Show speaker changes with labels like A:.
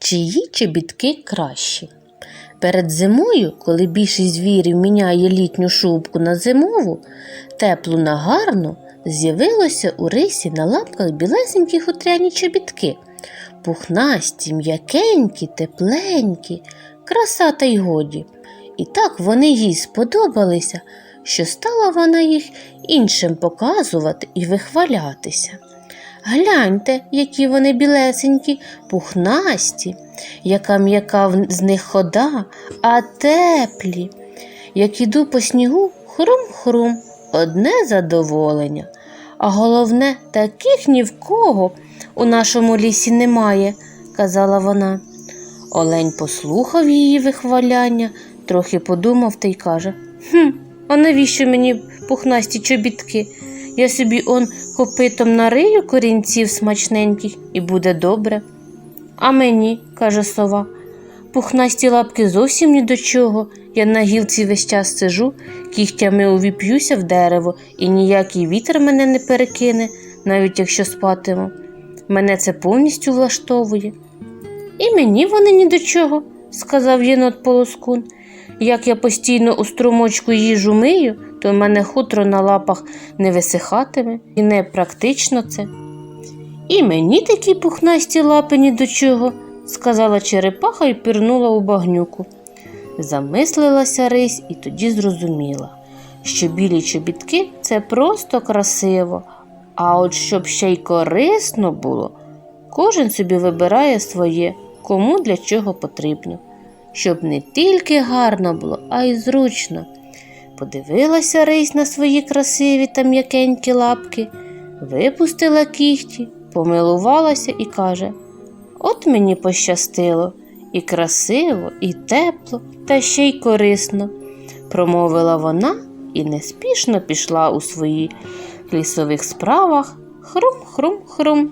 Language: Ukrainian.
A: чиї чобітки кращі. Перед зимою, коли більшість звірів міняє літню шубку на зимову, теплу на гарну, з'явилося у рисі на лапках білесенькі хутряні чобітки. Пухнасті, м'якенькі, тепленькі, краса та й годі. І так вони їй сподобалися, що стала вона їх іншим показувати і вихвалятися. Гляньте, які вони білесенькі, пухнасті, яка м'яка з них хода, а теплі. Як іду по снігу, хрум-хрум, одне задоволення. А головне, таких ні в кого у нашому лісі немає, казала вона. Олень послухав її вихваляння, трохи подумав та й каже: Хм, а навіщо мені пухнасті чобітки? Я собі он копитом нарию корінців смачненьких і буде добре. А мені, каже сова, пухнасті лапки зовсім ні до чого. Я на гілці весь час сижу, кігтями увіп'юся в дерево, і ніякий вітер мене не перекине, навіть якщо спатиму. Мене це повністю влаштовує. І мені вони ні до чого, сказав єнот полоскун. Як я постійно у струмочку їжу мию, то в мене хутро на лапах не висихатиме і не практично це. І мені такі пухнасті лапи ні до чого, сказала черепаха і пірнула у багнюку. Замислилася рись і тоді зрозуміла, що білі чобітки це просто красиво, а от щоб ще й корисно було, кожен собі вибирає своє, кому для чого потрібно, щоб не тільки гарно було, а й зручно. Подивилася рись на свої красиві та м'якенькі лапки, випустила кігті, помилувалася і каже: От мені пощастило, і красиво, і тепло, та ще й корисно, промовила вона і неспішно пішла у своїх лісових справах хрум-хрум-хрум.